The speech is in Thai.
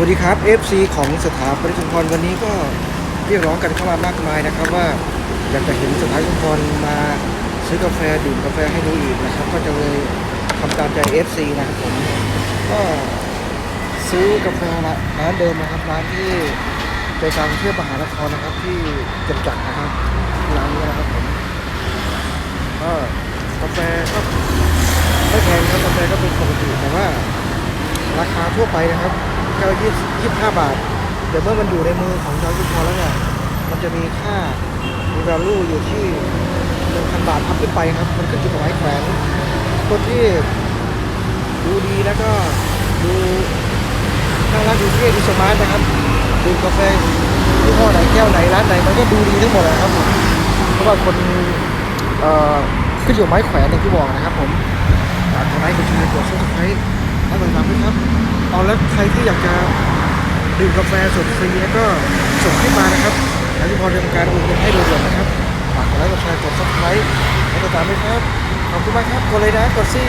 วัสดีครับ FC ของสถาปนิกชุมพรวันนี้ก็เรียกร้องกันเข้ามามากมายนะครับ ว่าอยากจะเห็นสถาปนิกชุมพรมาซื้อกาแฟดื่มกาแฟให้ดูอีกนะครับ ก็จะเลยทำตามใจ FC นะครับผมก็ซื้อกาแฟร้านเดิมนะครับร้านที่ใจกลางกรุงเทพมหานครนะครับ ที่จตุจักรนะครับร้านนี้นะครับผมก็กาแฟก็ไม่แพงครับกาแฟก็เป็นปกติแต่ว่าราคาทั่วไปนะครับ แก้วยี่สิบห้าบาทเดี๋ยวเมื่อมันอยู่ในมือของชาวชุมพรแล้วเนี่ย มันจะมีค่า มี value อยู่ที่หนึ่งพันบาทพับขึ้นไปครับ มันขึ้นอยู่กับไม้แขวนคนที่ดูดีแล้วก็ดูน่ารักดูเท่ดูสมาร์ทนะครับดื่มกาแฟยี่ห้อไหนแก้วไหนร้านไหนมันก็ดูดีทั้งหมดนะครับผมเพราะว่าคนเอ่อขึ้นอยู่ไม้แขวนอย่างที่บอกนะครับผมฝากกดไลค์กดแชร์กดซับสไครต์ให้มันทำด้วยครับ เอาแล้วใครที่อยากจะดื่มกาแฟสดฟรีก็ส่งขึ้นมานะครับแล้วที่พอดำเนินการโอนเงินให้โดยด่วนนะครับฝากกดไลค์กดแชร์กดซับสไครต์ให้ติดตามด้วยครับขอบคุณมากครับกดเลยนะกดซี่